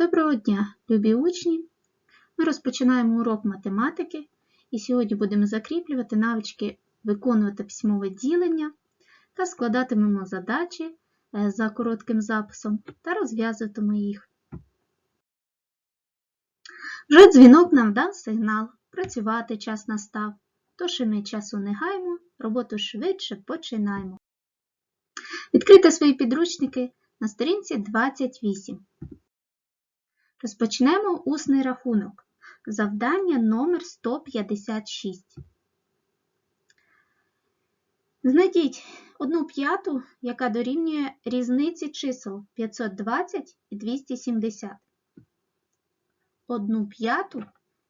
Доброго дня, любі учні! Ми розпочинаємо урок математики і сьогодні будемо закріплювати навички виконувати письмове ділення та складатимемо задачі е, за коротким записом та розв'язуватимемо їх. Вже дзвінок нам дав сигнал, працювати час настав, тож і ми часу не гаймо, роботу швидше починаємо. Відкрийте свої підручники на сторінці 28. Розпочнемо усний рахунок. Завдання номер 156. Знайдіть одну п'яту, яка дорівнює різниці чисел 520 і 270. Одну п'яту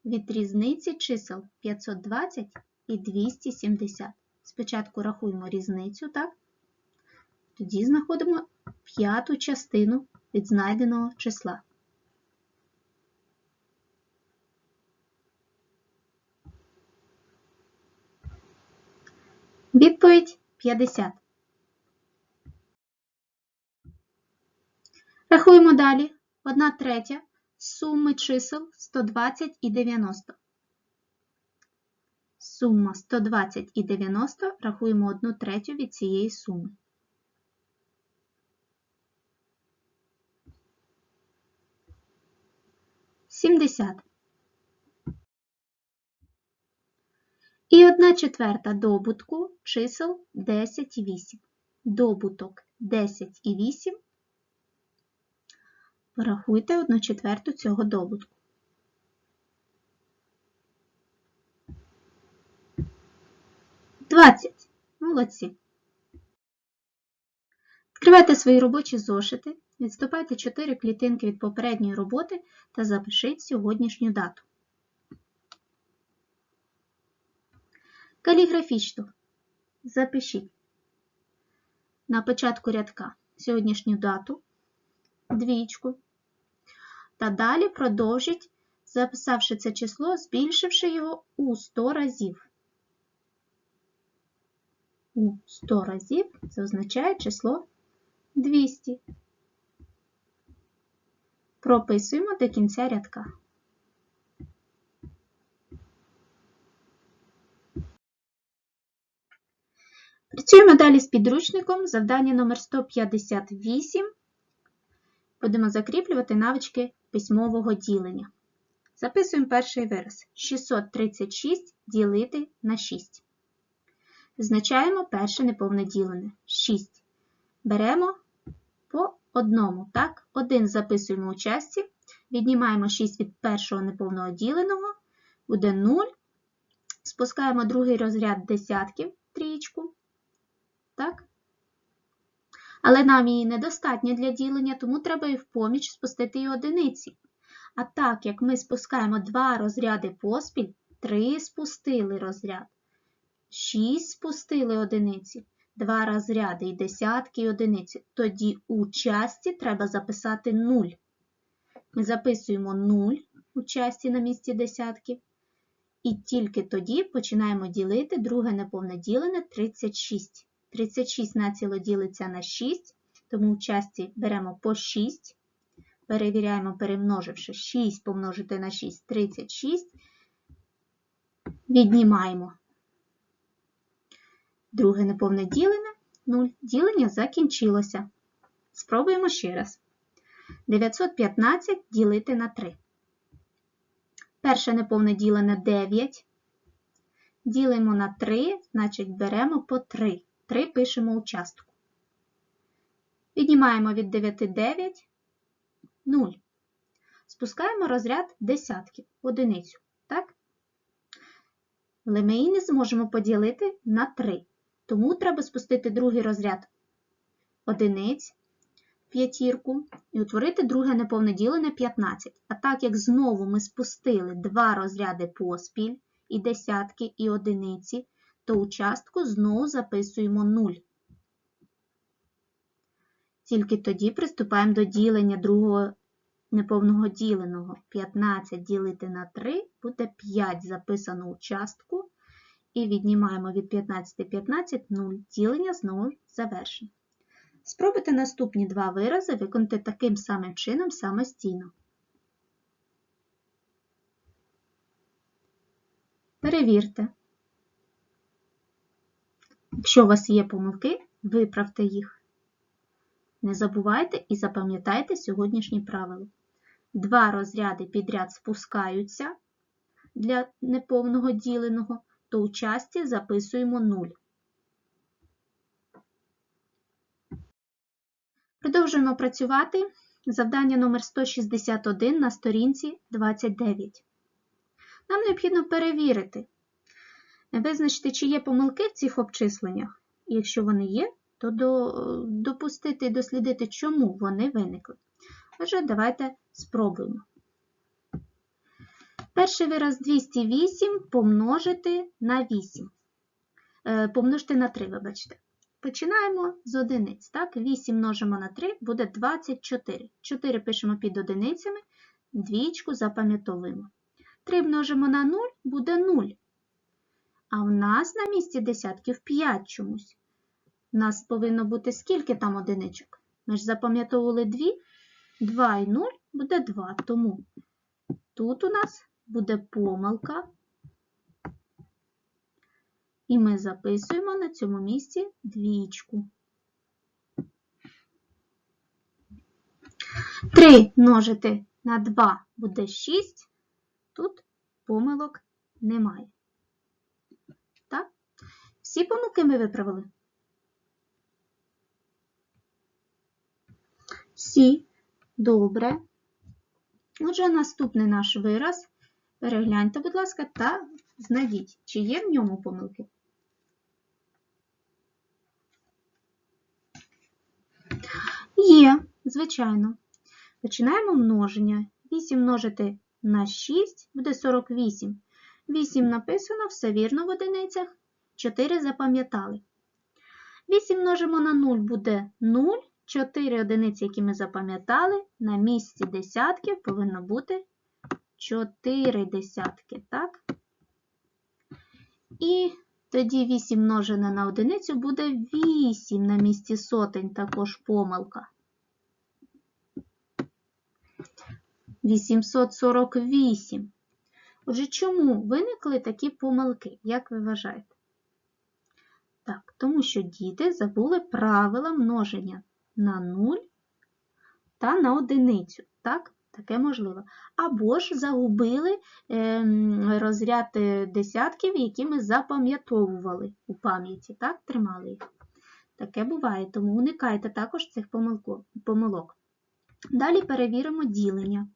від різниці чисел 520 і 270. Спочатку рахуємо різницю, так? Тоді знаходимо п'яту частину від знайденого числа. Відповідь 50. Рахуємо далі. 1 третя суми чисел 120 і 90. Сума 120 і 90 рахуємо 1 третю від цієї суми. Сімдесят. І 1 четверта добутку чисел 10 і 8. Добуток 10 і 8. Порахуйте 1 четверту цього добутку. Двадцять. Молодці. Відкривайте свої робочі зошити, відступайте 4 клітинки від попередньої роботи та запишіть сьогоднішню дату. Каліграфічно запишіть на початку рядка сьогоднішню дату, двічку, та далі продовжіть, записавши це число, збільшивши його у 100 разів. У 100 разів це означає число 200. Прописуємо до кінця рядка. Працюємо далі з підручником. Завдання номер 158. Будемо закріплювати навички письмового ділення. Записуємо перший вираз. 636 ділити на 6. Визначаємо перше неповне ділене. 6. Беремо по одному. Так? Один записуємо у часті. Віднімаємо 6 від першого неповного діленого. Буде 0. Спускаємо другий розряд десятків, трієчку. Так? Але нам її недостатньо для ділення, тому треба і в поміч спустити і одиниці. А так, як ми спускаємо два розряди поспіль, три спустили розряд, шість спустили одиниці, два розряди і десятки і одиниці, тоді у часті треба записати 0. Ми записуємо 0 у часті на місці десятків. І тільки тоді починаємо ділити друге неповне ділене 36. 36 націло ділиться на 6, тому в часті беремо по 6. Перевіряємо, перемноживши 6 помножити на 6 36. Віднімаємо друге неповне ділене 0. Ділення закінчилося. Спробуємо ще раз. 915 ділити на 3. Перше неповне ділене 9. Ділимо на 3, значить беремо по 3. 3 пишемо у частку. Віднімаємо від 9 9, 0. Спускаємо розряд десятків, одиницю. Так? Але ми її не зможемо поділити на 3. Тому треба спустити другий розряд одиниць, п'ятірку, і утворити друге неповне ділене 15. А так як знову ми спустили два розряди поспіль, і десятки, і одиниці, то у частку знову записуємо 0. Тільки тоді приступаємо до ділення другого неповного діленого. 15 ділити на 3 буде 5 записано у частку. І віднімаємо від 15 15 0. Ділення знову завершено. Спробуйте наступні два вирази виконати таким самим чином самостійно. Перевірте. Якщо у вас є помилки, виправте їх. Не забувайте і запам'ятайте сьогоднішні правила. Два розряди підряд спускаються для неповного діленого, то у часті записуємо 0. Продовжуємо працювати. Завдання номер 161 на сторінці 29. Нам необхідно перевірити, визначити, чи є помилки в цих обчисленнях. Якщо вони є, то до, допустити і дослідити, чому вони виникли. Отже, давайте спробуємо. Перший вираз 208 помножити на 8. Е, помножити на 3, вибачте. Починаємо з одиниць. Так? 8 множимо на 3 буде 24. 4 пишемо під одиницями, двічку запам'ятовуємо. 3 множимо на 0 буде 0. А в нас на місці десятків 5 чомусь. У нас повинно бути скільки там одиничок? Ми ж запам'ятовували 2. 2 і 0 буде 2. Тому тут у нас буде помилка. І ми записуємо на цьому місці двічку. 3 множити на 2 буде 6. Тут помилок немає. Всі помилки ми виправили? Всі. Добре. Отже, наступний наш вираз. Перегляньте, будь ласка, та знайдіть, чи є в ньому помилки. Є, звичайно. Починаємо множення. 8 множити на 6 буде 48. 8 написано, все вірно в одиницях. 4 запам'ятали. 8 множимо на 0 буде 0. 4 одиниці, які ми запам'ятали, на місці десятків повинно бути 4 десятки, так? І тоді 8 множене на одиницю буде 8 на місці сотень, також помилка. 848. Отже, чому виникли такі помилки, як ви вважаєте? Так, тому що діти забули правила множення на 0 та на одиницю. Так, таке можливо. Або ж загубили ем, розряд е, десятків, які ми запам'ятовували у пам'яті, так, тримали їх. Таке буває, тому уникайте також цих помилок. Далі перевіримо ділення.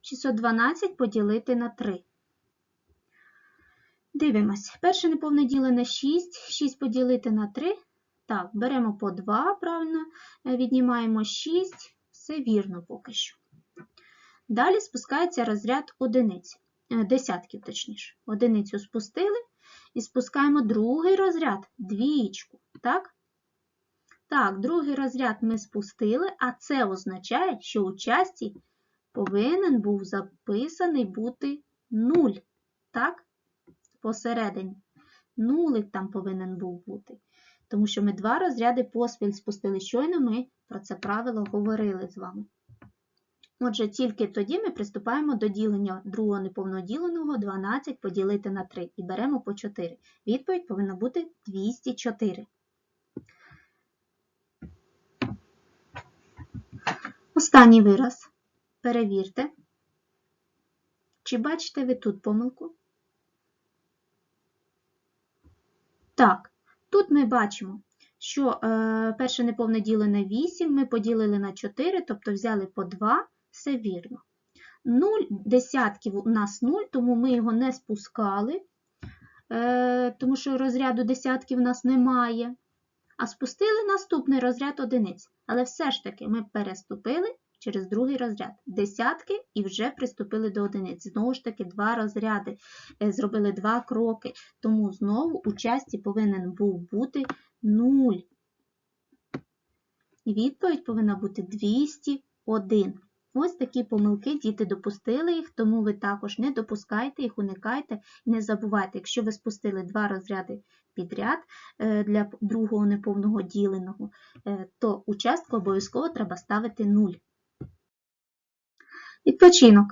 612 поділити на 3. Дивимось. Перше неповне ділене 6. 6 поділити на 3. Так, беремо по 2, правильно, е, віднімаємо 6, все вірно поки що. Далі спускається розряд одиниць, е, десятків, точніше. Одиницю спустили і спускаємо другий розряд, двічку. Так? Так, другий розряд ми спустили, а це означає, що у часті повинен був записаний бути 0. Так? Посередині. Нулик там повинен був бути. Тому що ми два розряди поспіль спустили. Щойно ми про це правило говорили з вами. Отже, тільки тоді ми приступаємо до ділення другого неповноділеного 12 поділити на 3 і беремо по 4. Відповідь повинна бути 204. Останній вираз. Перевірте. Чи бачите ви тут помилку? Так, тут ми бачимо, що е, перше неповне ділене 8 ми поділили на 4, тобто взяли по 2, все вірно. 0 десятків у нас 0, тому ми його не спускали, е, тому що розряду десятків у нас немає. А спустили наступний розряд одиниць. Але все ж таки ми переступили через другий розряд. Десятки і вже приступили до одиниць. Знову ж таки, два розряди, е, зробили два кроки. Тому знову у часті повинен був бути 0. І відповідь повинна бути 201. Ось такі помилки діти допустили їх, тому ви також не допускайте їх, уникайте не забувайте, якщо ви спустили два розряди підряд е, для другого неповного діленого, е, то участку обов'язково треба ставити 0. Відпочинок.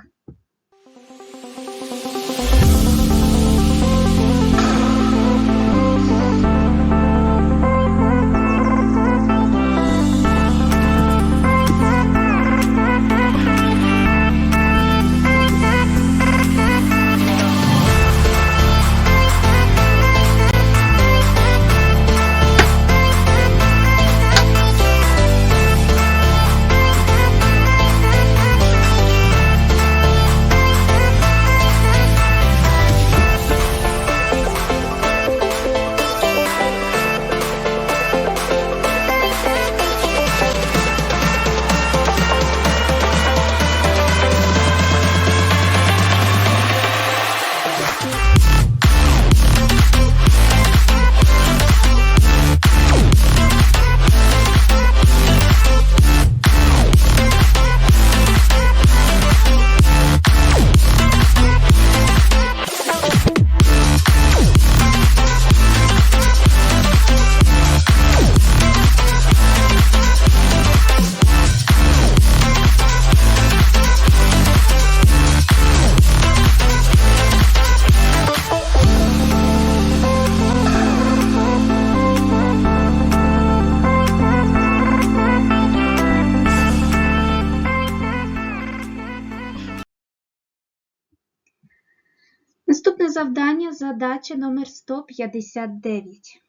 Задача номер 159.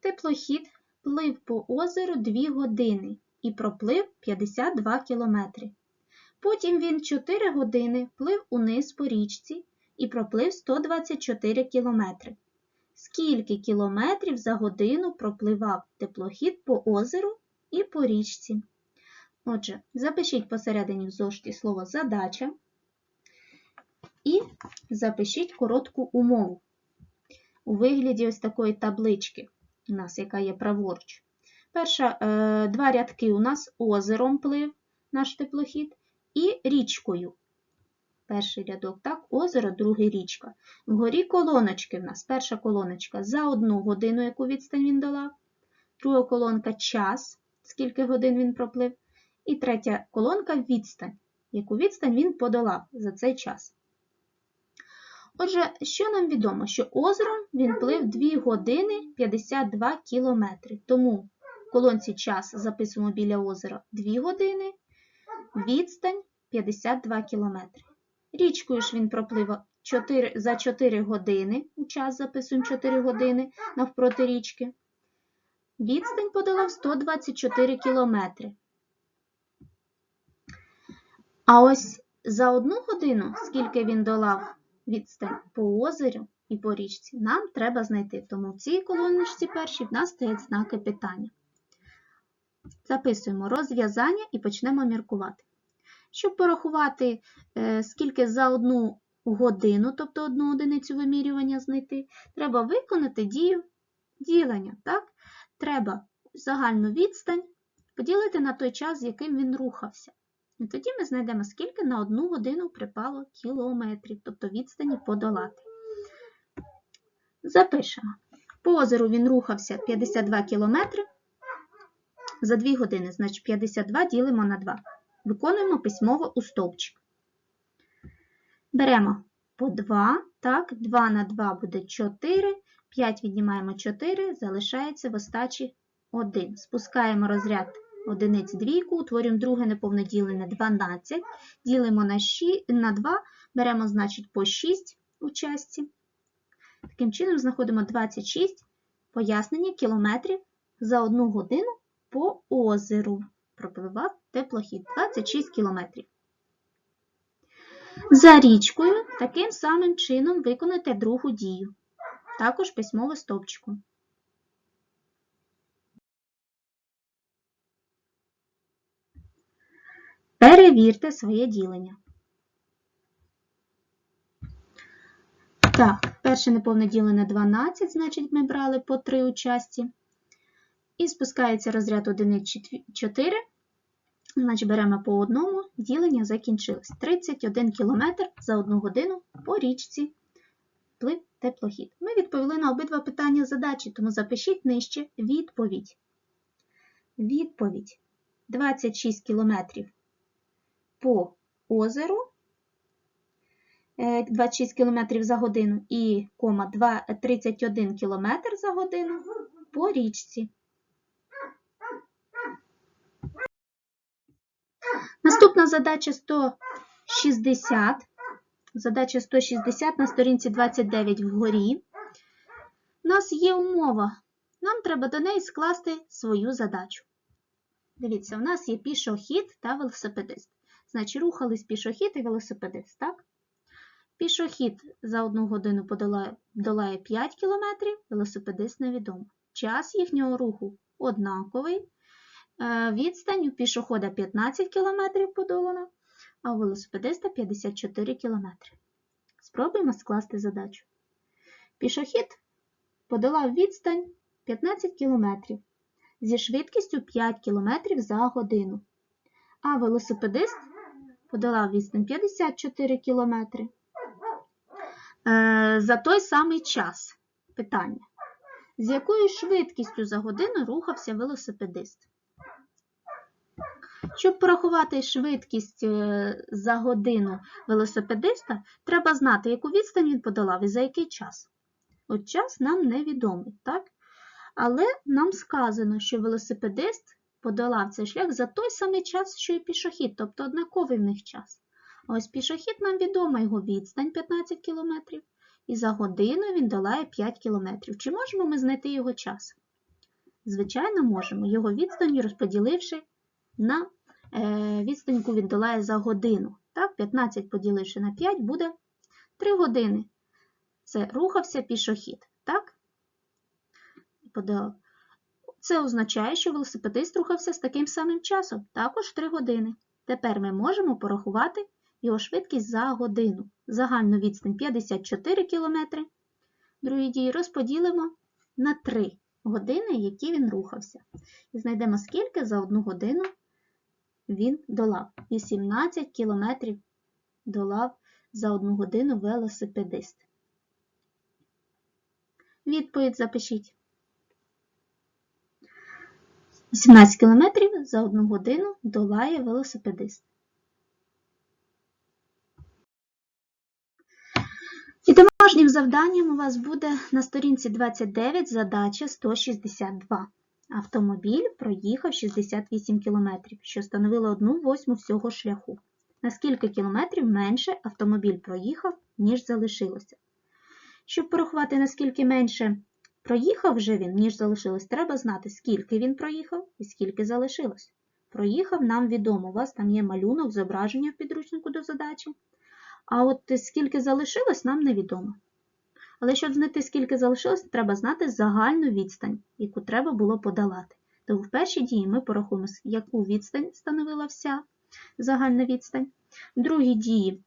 Теплохід плив по озеру 2 години і проплив 52 кілометри. Потім він 4 години плив униз по річці і проплив 124 кілометри. Скільки кілометрів за годину пропливав теплохід по озеру і по річці? Отже, запишіть посередині в зошиті слово задача і запишіть коротку умову у вигляді ось такої таблички, у нас, яка є праворуч. Перша, е, два рядки у нас озером плив наш теплохід і річкою. Перший рядок, так, озеро, другий річка. Вгорі колоночки в нас. Перша колоночка за одну годину, яку відстань він долав. Друга колонка час, скільки годин він проплив. І третя колонка відстань, яку відстань він подолав за цей час. Отже, що нам відомо? Що озером він плив 2 години 52 кілометри. Тому в колонці час записуємо біля озера 2 години, відстань 52 кілометри. Річкою ж він проплив 4, за 4 години, у час записуємо 4 години навпроти річки. Відстань подолав 124 кілометри. А ось за одну годину, скільки він долав відстань по озеру і по річці, нам треба знайти. Тому в цій колоночці першій в нас стоять знаки питання. Записуємо розв'язання і почнемо міркувати. Щоб порахувати, е, скільки за одну годину, тобто одну одиницю вимірювання знайти, треба виконати дію ділення. Так? Треба загальну відстань поділити на той час, з яким він рухався. І тоді ми знайдемо, скільки на одну годину припало кілометрів, тобто відстані подолати. Запишемо. По озеру він рухався 52 кілометри за 2 години, значить 52 ділимо на 2. Виконуємо письмово у стовпчик. Беремо по 2, так, 2 на 2 буде 4, 5 віднімаємо 4, залишається в остачі 1. Спускаємо розряд одиниць двійку, утворюємо друге неповне ділене 12, ділимо на, 6, на 2, беремо, значить, по 6 у частці. Таким чином знаходимо 26 пояснення кілометрів за одну годину по озеру. Пропливав теплохід 26 кілометрів. За річкою таким самим чином виконайте другу дію, також письмово стовпчиком. Перевірте своє ділення. Так, перше неповне ділене 12, значить ми брали по 3 участі. І спускається розряд 1 4, значить беремо по одному, ділення закінчилось. 31 км за 1 годину по річці плив теплохід. Ми відповіли на обидва питання задачі, тому запишіть нижче відповідь. Відповідь 26 км по озеру 26 км за годину і кома 31 км за годину по річці. Наступна задача 160. Задача 160 на сторінці 29 вгорі. У нас є умова. Нам треба до неї скласти свою задачу. Дивіться, у нас є пішохід та велосипедист. Значить, рухались пішохід і велосипедист, так? Пішохід за одну годину долає 5 км, велосипедист невідомо. Час їхнього руху однаковий. Е, відстань у пішохода 15 км подолано, а у велосипедиста 54 км. Спробуємо скласти задачу. Пішохід подолав відстань 15 км зі швидкістю 5 км за годину, а велосипедист подолав відстань 54 км е, за той самий час. Питання. З якою швидкістю за годину рухався велосипедист? Щоб порахувати швидкість е, за годину велосипедиста, треба знати, яку відстань він подолав і за який час. От час нам невідомий, так? Але нам сказано, що велосипедист подолав цей шлях за той самий час, що і пішохід, тобто однаковий в них час. А ось пішохід нам відома його відстань 15 км, і за годину він долає 5 кілометрів. Чи можемо ми знайти його час? Звичайно, можемо. Його відстань розподіливши на е, відстань, він долає за годину. Так, 15 поділивши на 5 буде 3 години. Це рухався пішохід. Так? Це означає, що велосипедист рухався з таким самим часом, також 3 години. Тепер ми можемо порахувати його швидкість за годину. Загальну відстань 54 км. Другі дії розподілимо на 3 години, які він рухався. І знайдемо, скільки за одну годину він долав. 18 км долав за одну годину велосипедист. Відповідь запишіть. 18 км за одну годину долає велосипедист. І домашнім завданням у вас буде на сторінці 29 задача 162. Автомобіль проїхав 68 км, що становило 1 восьму всього шляху. На скільки кілометрів менше автомобіль проїхав, ніж залишилося? Щоб порахувати, наскільки менше проїхав вже він, ніж залишилось, треба знати, скільки він проїхав і скільки залишилось. Проїхав нам відомо, у вас там є малюнок, зображення в підручнику до задачі. А от скільки залишилось, нам невідомо. Але щоб знайти, скільки залишилось, треба знати загальну відстань, яку треба було подолати. Тому в першій дії ми порахуємо, яку відстань становила вся загальна відстань. В другій дії,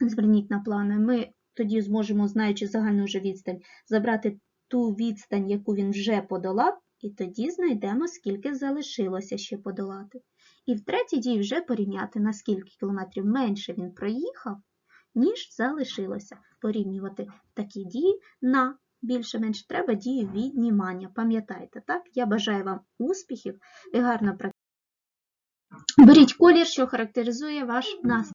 зверніть на плани, ми тоді зможемо, знаючи загальну вже відстань, забрати ту відстань, яку він вже подолав, і тоді знайдемо, скільки залишилося ще подолати. І в третій дії вже порівняти, наскільки кілометрів менше він проїхав, ніж залишилося. Порівнювати такі дії на більше-менш треба дію віднімання. Пам'ятайте, так? Я бажаю вам успіхів і гарно працювати. Беріть колір, що характеризує ваш настрій.